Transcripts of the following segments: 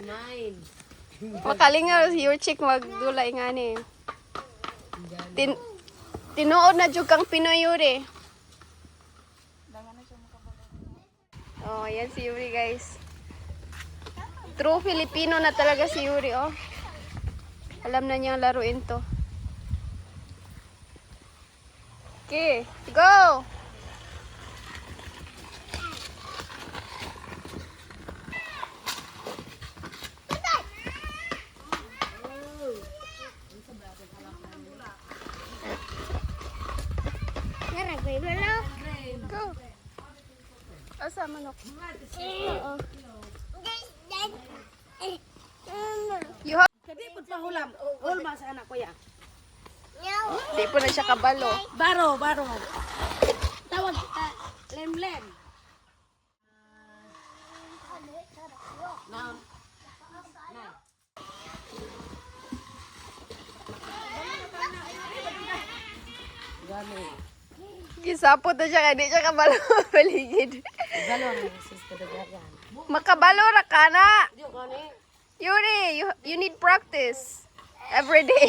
Smile. Makalingaw si your chick magdulay nga ni. Tin tinuod na jud kang Pinoy Yuri. Oh, yan si Yuri guys. True Filipino na talaga si Yuri oh. Alam na niyang laruin to. Okay, go! Go! Asa manok? Oo. You have... Kadi pud pahulam. Ulma sa anak ko ya. Di po na siya kabalo. Baro, baro. Tawag kita lem lem. Now. Gani. Gisapot na siya kaya di siya kabalo paligid. Galo ni sis kadagyan. Makabalo ra ka na. Yuri, you, you need practice every day.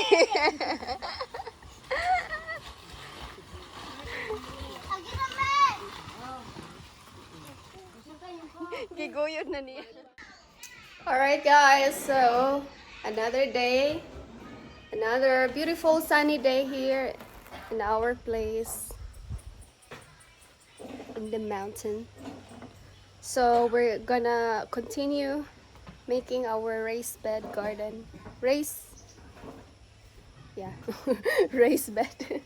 Giguyod na niya. Alright guys, so another day. Another beautiful sunny day here in our place the mountain. So we're gonna continue making our raised bed garden. Raise yeah, raised bed.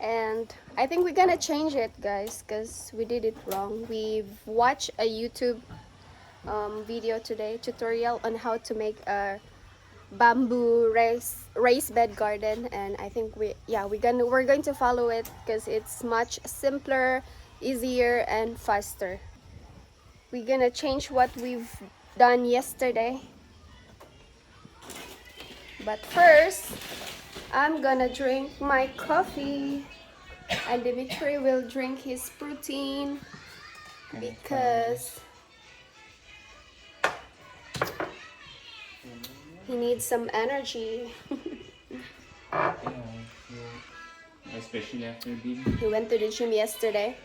and I think we're gonna change it guys because we did it wrong. We've watched a YouTube um, video today tutorial on how to make a bamboo raised raised bed garden and I think we yeah we're gonna we're going to follow it because it's much simpler easier and faster. We're gonna change what we've done yesterday. But first I'm gonna drink my coffee. And Dimitri will drink his protein because he needs some energy. Especially after being he went to the gym yesterday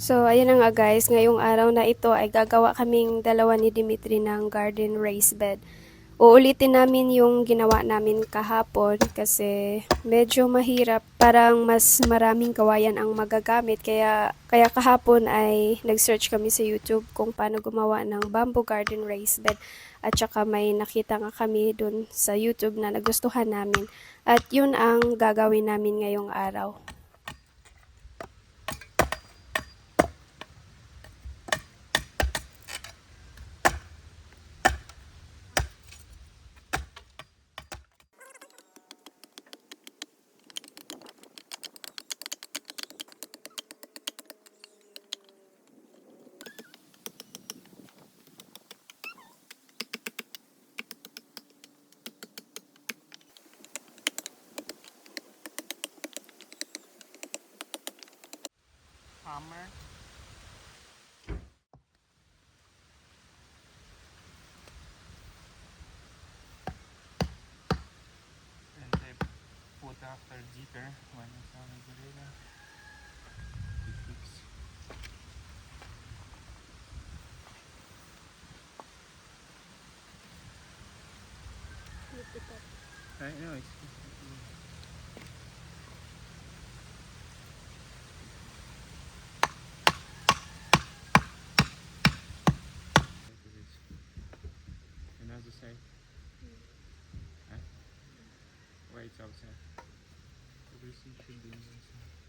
So, ayun na nga guys, ngayong araw na ito ay gagawa kaming dalawa ni Dimitri ng garden raised bed. Uulitin namin yung ginawa namin kahapon kasi medyo mahirap. Parang mas maraming kawayan ang magagamit. Kaya, kaya kahapon ay nag-search kami sa YouTube kung paano gumawa ng bamboo garden raised bed. At saka may nakita nga kami dun sa YouTube na nagustuhan namin. At yun ang gagawin namin ngayong araw. Hammer and they put after zipper when it's on the gorilla. To fix I know it's 睡觉先。会不会是一群？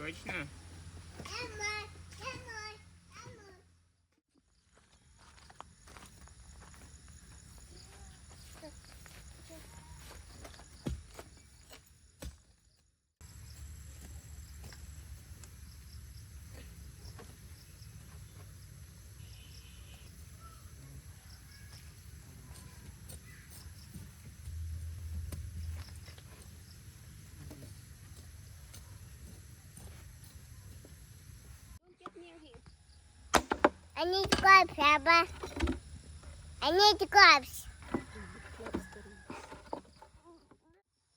George hmm. na. I need gloves, Papa. I need the gloves.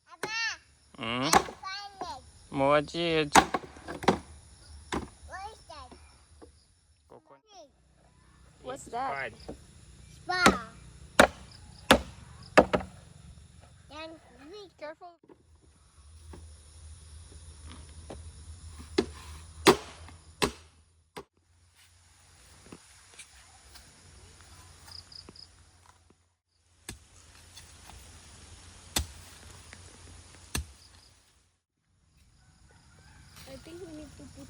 Papa, М? I find it. Молодец. What is that? What's that? Спать. Spa. Then we Careful. I think we need to put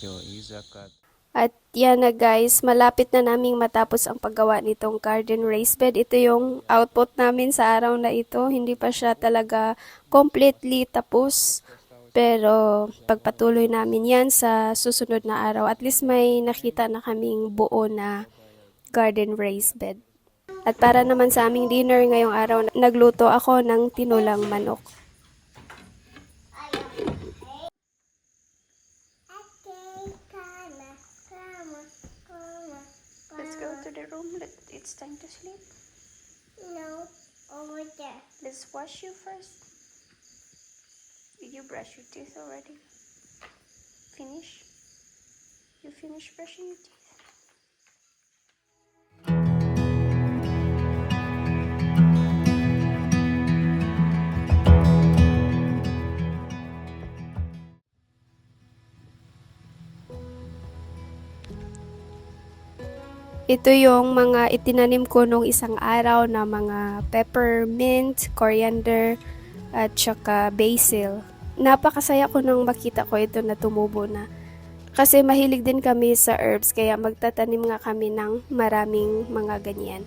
Negosyo is a cut. At yan na guys, malapit na naming matapos ang paggawa nitong garden raised bed. Ito yung output namin sa araw na ito. Hindi pa siya talaga completely tapos. Pero pagpatuloy namin yan sa susunod na araw, at least may nakita na kaming buo na garden raised bed. At para naman sa aming dinner ngayong araw, nagluto ako ng tinulang manok. Go to the room. It's time to sleep. No, over there. Let's wash you first. Did you brush your teeth already? Finish? You finish brushing your teeth? Ito yung mga itinanim ko nung isang araw na mga peppermint, coriander, at saka basil. Napakasaya ko nang makita ko ito na tumubo na. Kasi mahilig din kami sa herbs kaya magtatanim nga kami ng maraming mga ganyan.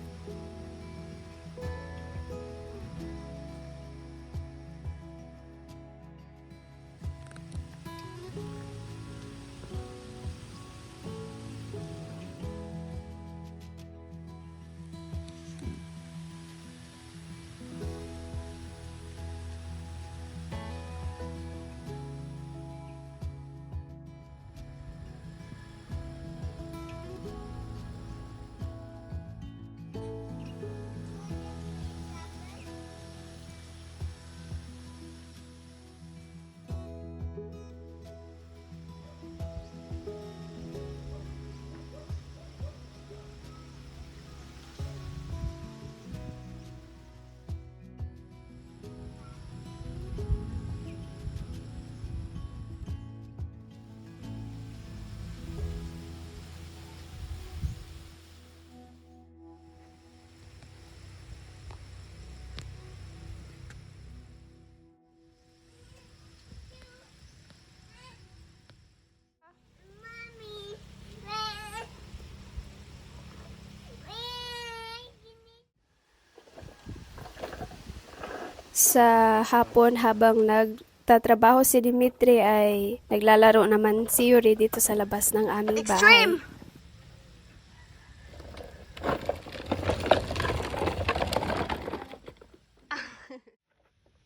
Sa hapon habang nagtatrabaho si Dimitri ay naglalaro naman si Yuri dito sa labas ng aming bahay.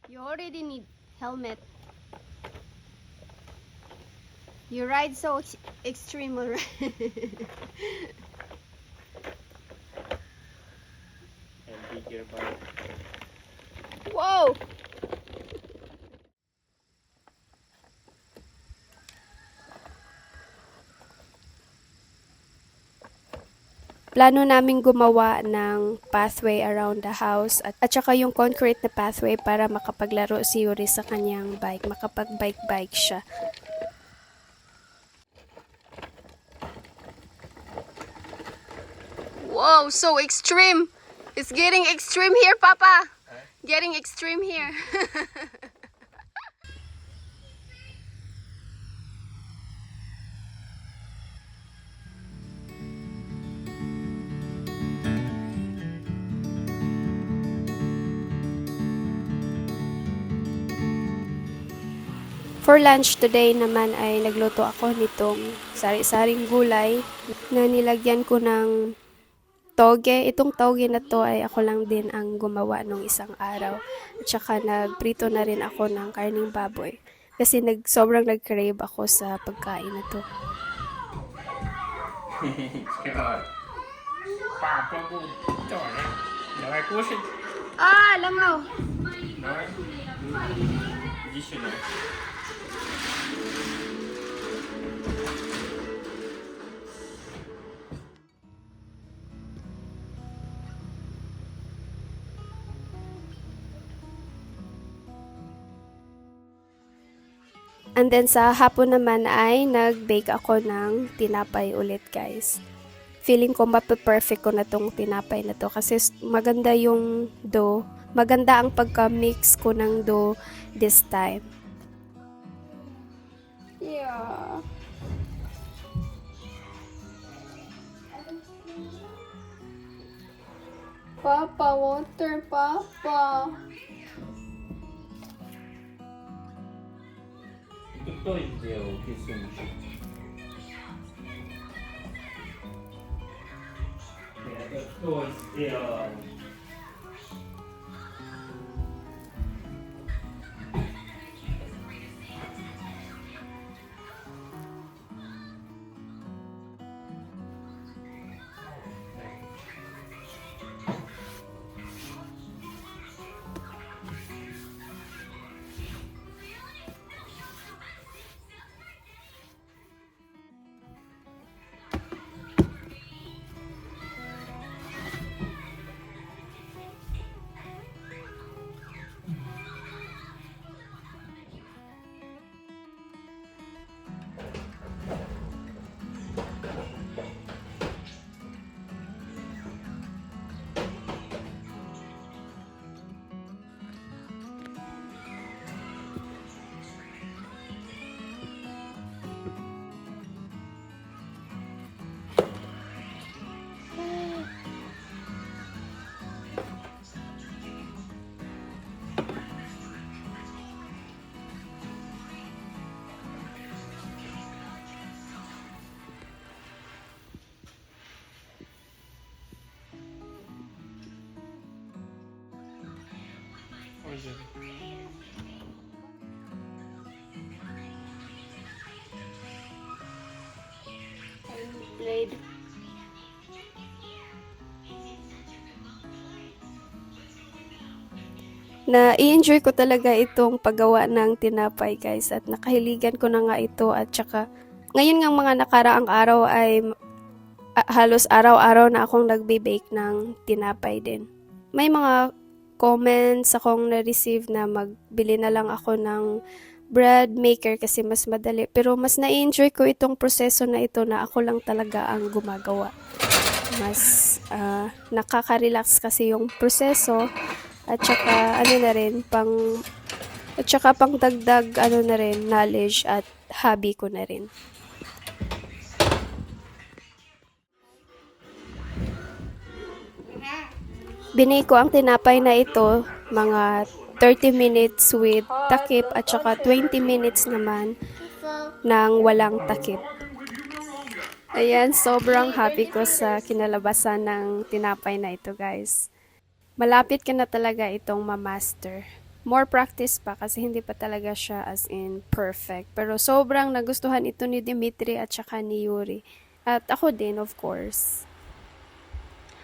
You already need helmet. You ride so ex- extreme already. And bigger bike. Whoa! Plano namin gumawa ng pathway around the house at, at saka yung concrete na pathway para makapaglaro si Yuri sa kanyang bike, makapag-bike-bike siya. Whoa, so extreme! It's getting extreme here, Papa! Getting extreme here. For lunch today naman ay nagluto ako nitong sari-saring gulay na nilagyan ko ng toge. Itong toge na to ay ako lang din ang gumawa nung isang araw. At saka nagprito na rin ako ng karning baboy. Kasi nag, sobrang nag-crave ako sa pagkain na to. Trời Papa bu Trời And then sa hapon naman ay nag-bake ako ng tinapay ulit guys. Feeling ko mape-perfect ko na tong tinapay na to kasi maganda yung dough. Maganda ang pagka-mix ko ng dough this time. Yeah. Papa, water, Papa. Кто сделал рисуночек? Это кто сделал? Dyan. Na i-enjoy ko talaga itong paggawa ng tinapay guys at nakahiligan ko na nga ito at saka ngayon nga mga nakaraang araw ay halos araw-araw na akong nagbe-bake ng tinapay din. May mga comments akong na-receive na magbili na lang ako ng bread maker kasi mas madali. Pero mas na-enjoy ko itong proseso na ito na ako lang talaga ang gumagawa. Mas ah, nakaka-relax kasi yung proseso at saka ano na rin pang at saka pang dagdag ano na rin knowledge at hobby ko na rin. Binay ko ang tinapay na ito mga 30 minutes with takip at saka 20 minutes naman ng walang takip. Ayan, sobrang happy ko sa kinalabasan ng tinapay na ito guys. Malapit ka na talaga itong ma-master. More practice pa kasi hindi pa talaga siya as in perfect. Pero sobrang nagustuhan ito ni Dimitri at saka ni Yuri. At ako din, of course.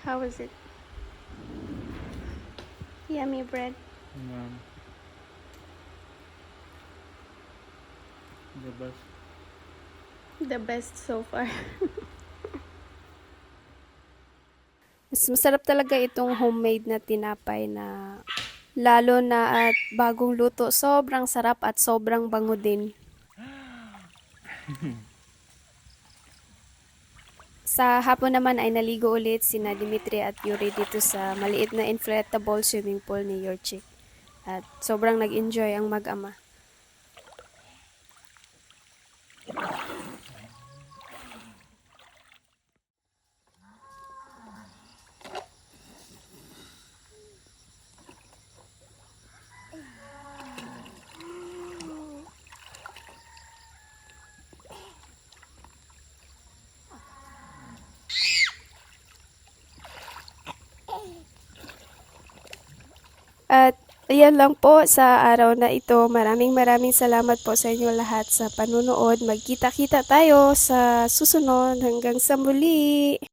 How was it? Yummy bread. Um, the best. The best so far. Mas masarap talaga itong homemade na tinapay na lalo na at bagong luto. Sobrang sarap at sobrang bango din. Sa hapon naman ay naligo ulit sina Dimitri at Yuri dito sa maliit na inflatable swimming pool ni Yorchik. At sobrang nag-enjoy ang mag-ama. At ayan lang po sa araw na ito. Maraming maraming salamat po sa inyo lahat sa panunood. Magkita-kita tayo sa susunod hanggang sa muli.